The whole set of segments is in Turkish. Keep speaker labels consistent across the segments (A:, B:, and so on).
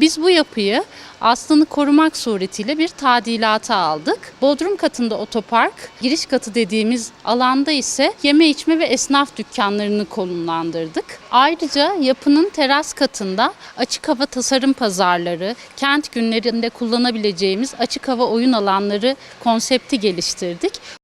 A: Biz bu yapıyı aslını korumak suretiyle bir tadilata aldık. Bodrum katında otopark, giriş katı dediğimiz alanda ise yeme içme ve esnaf dükkanlarını konumlandırdık. Ayrıca yapının teras katında açık hava tasarım pazarları, kent günlerinde kullanabileceğimiz açık hava oyun alanları konsepti geliştirdik.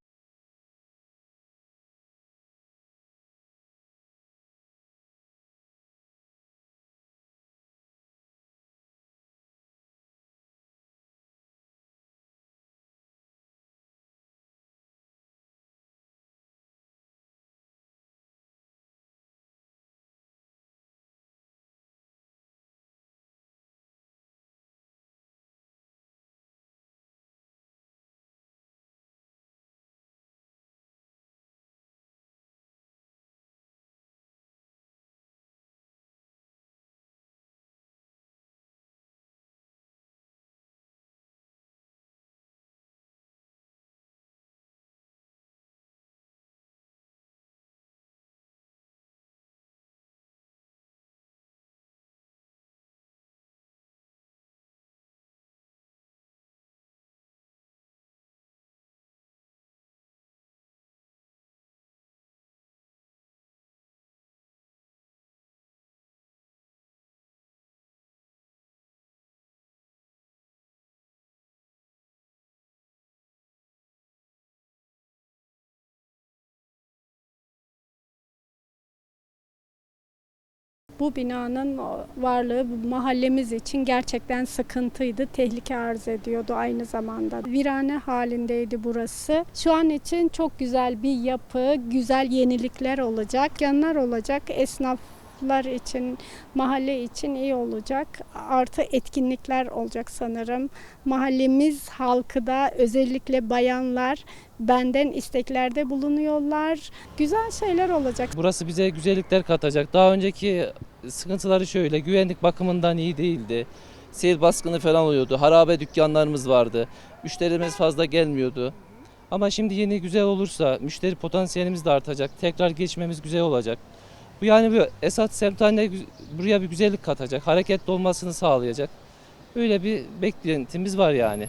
B: Bu binanın varlığı bu mahallemiz için gerçekten sıkıntıydı, tehlike arz ediyordu aynı zamanda. Virane halindeydi burası. Şu an için çok güzel bir yapı, güzel yenilikler olacak, yanlar olacak, esnaflar için, mahalle için iyi olacak. Artı etkinlikler olacak sanırım. Mahallemiz halkı da özellikle bayanlar benden isteklerde bulunuyorlar. Güzel şeyler olacak.
C: Burası bize güzellikler katacak. Daha önceki sıkıntıları şöyle, güvenlik bakımından iyi değildi. Sel baskını falan oluyordu. Harabe dükkanlarımız vardı. Müşterimiz fazla gelmiyordu. Ama şimdi yeni güzel olursa müşteri potansiyelimiz de artacak. Tekrar geçmemiz güzel olacak. Bu yani bu Esat semtine gü- buraya bir güzellik katacak. Hareketli olmasını sağlayacak. Böyle bir beklentimiz var yani.